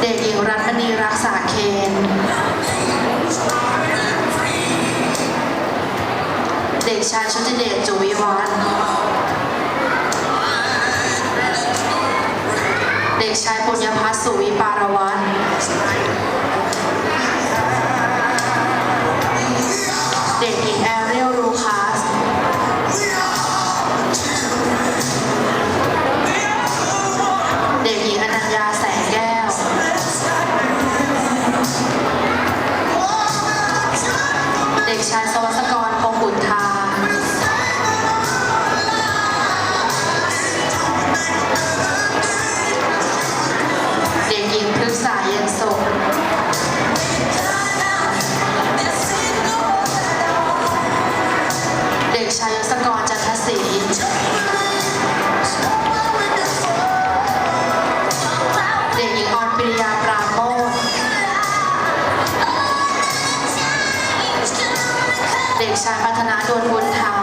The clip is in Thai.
เด็กหญิงรัตมณีรักษาเคนเด็กชายชุติเดชจุวิวัฒน์เด็กชายปุญญพัฒน์สุวิปารวัตรเด็กหญิงแอเรียลรูคัส เด็กหญิงอนัญญาแส ด็กชายสวัสกรพงบุญทาเด็กหญิงพฤกษาเย็นสุขเด็กชายยศกรจันทศรี เด็กชายพัฒนาโดนบุญธรรม